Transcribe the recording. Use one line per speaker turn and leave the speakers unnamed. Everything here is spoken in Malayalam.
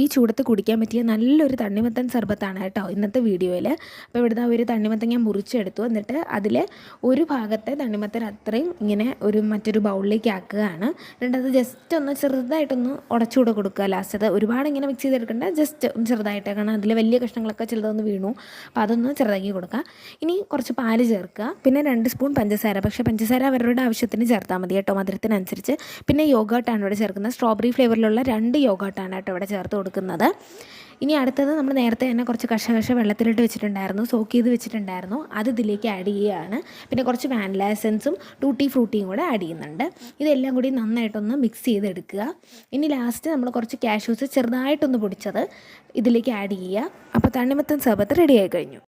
ഈ ചൂടത്ത് കുടിക്കാൻ പറ്റിയ നല്ലൊരു തണ്ണിമത്തൻ സർബത്താണ് കേട്ടോ ഇന്നത്തെ വീഡിയോയിൽ അപ്പോൾ ഇവിടുന്ന് ഒരു തണ്ണിമത്തൻ ഞാൻ മുറിച്ചെടുത്തു. എന്നിട്ട് അതിൽ ഒരു ഭാഗത്തെ തണ്ണിമത്തൻ അത്രയും ഇങ്ങനെ ഒരു മറ്റൊരു ബൗളിലേക്ക് ആക്കുകയാണ്. എന്നിട്ട് അത് ജസ്റ്റ് ഒന്ന് ചെറുതായിട്ടൊന്ന് ഉടച്ചുകൂടെ കൊടുക്കുക ലാസ്റ്റ് ഒരുപാട് ഇങ്ങനെ മിക്സ് ചെയ്തെടുക്കേണ്ട ജസ്റ്റ് ഒന്ന് ചെറുതായിട്ട് കാരണം അതിൽ വലിയ കഷ്ണങ്ങളൊക്കെ ചിലതൊന്ന് വീണു. അപ്പോൾ അതൊന്ന് ചെറുതാക്കി കൊടുക്കുക. ഇനി കുറച്ച് പാൽ ചേർക്കുക. പിന്നെ രണ്ട് സ്പൂൺ പഞ്ചസാര. പക്ഷേ പഞ്ചസാര അവരുടെ ആവശ്യത്തിന് ചേർത്താൽ മതി കേട്ടോ മധുരത്തിനനുസരിച്ച്. പിന്നെ യോഗാട്ടാണ് ഇവിടെ ചേർക്കുന്നത്. സ്ട്രോബെറി ഫ്ലേവറിലുള്ള രണ്ട് യോഗാട്ടാണ് കേട്ടോ ഇവിടെ ചേർത്ത് കൊടുക്കുന്നത്. ഇനി അടുത്തത് നമ്മൾ നേരത്തെ തന്നെ കുറച്ച് കഷകഷ വെള്ളത്തിലിട്ട് വെച്ചിട്ടുണ്ടായിരുന്നു സോക്ക് ചെയ്ത് വെച്ചിട്ടുണ്ടായിരുന്നു. അത് ഇതിലേക്ക് ആഡ് ചെയ്യുകയാണ്. പിന്നെ കുറച്ച് വാനില എസൻസും ടൂട്ടി ഫ്രൂട്ടിയും കൂടെ ആഡ് ചെയ്യുന്നുണ്ട്. ഇതെല്ലാം കൂടി നന്നായിട്ടൊന്ന് മിക്സ് ചെയ്തെടുക്കുക. ഇനി ലാസ്റ്റ് നമ്മൾ കുറച്ച് കാഷ്യൂസ് ചെറുതായിട്ടൊന്ന് പൊടിച്ചത് ഇതിലേക്ക് ആഡ് ചെയ്യുക. അപ്പോൾ തണ്ണിമത്തൻ സർബത്ത് റെഡിയായി കഴിഞ്ഞു.